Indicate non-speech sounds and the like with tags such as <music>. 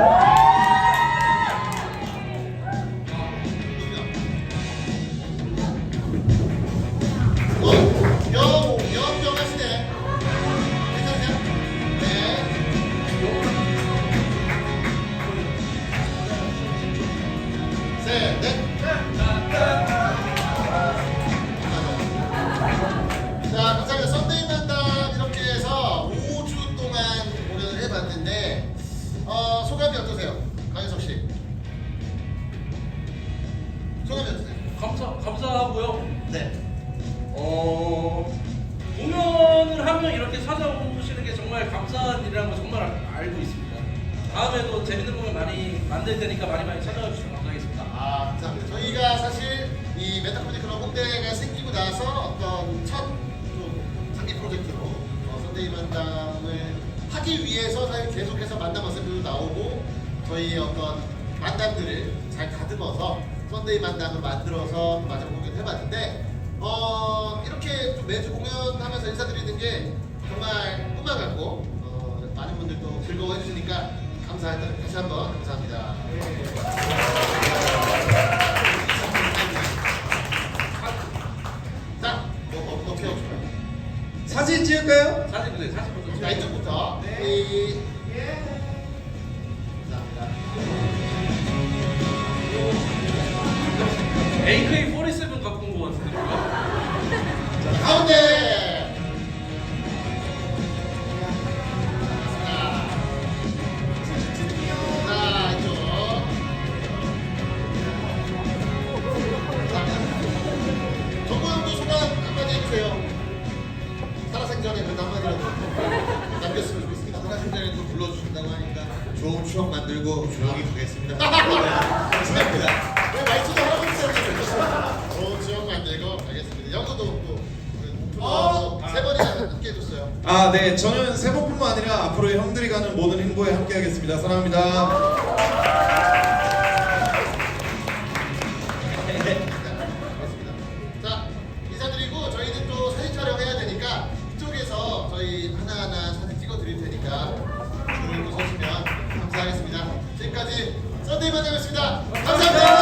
어, 감사 감사하고요. 네. 어 공연을 하면 이렇게 찾아오시는 게 정말 감사한 일이라는 거 정말 알- 알고 있습니다. 다음에도 재밌는 공연 많이 만들 테니까 많이 많이 찾아와 주시면 감사하겠습니다. 아, 감사합니다. 저희가 사실 이 클럽 홍대가 생기고 나서 어떤 첫 좀 장기 프로젝트로 어, 선데이 만담을 하기 위해서 사실 계속해서 만담 어셈블도 나오고 저희 어떤 만담들을 잘 다듬어서 선데이 만담을 만들어서 마지막 공연 해봤는데 어, 이렇게 좀 매주 공연하면서 인사드리는 게 정말 꿈만 같고 어, 많은 분들도 즐거워해 주시니까 감사했다. 다시 한번 감사합니다. 자, 뭐, 뭐, 어떻게 하고 싶어요? 사진 찍을까요? 사진 근데 사진부터 자. 이쪽부터. 이... AK47 갖고 온 거 같은데 가운데! 좋겠습니다. 살아생전에 또 불러주신다고 하니까 좋은 추억 만들고 조용히 가겠습니다. <laughs> 감사합니다. 왜 말투도 하고 있어요? 좋은 지역 만들고 가겠습니다. 영 어? 세 번이나 함께 해줬어요. 아, 네. 저는 세 번뿐만 아니라 앞으로 형들이 가는 모든 행보에 함께하겠습니다. 사랑합니다. 알겠습니다. 자, 인사드리고 저희는 또 사진 촬영해야 되니까 이쪽에서 저희 하나하나 사진 찍어 드릴 테니까 조용히 서시면 감사하겠습니다. 지금까지 썬데이 만남이었습니다. 감사합니다.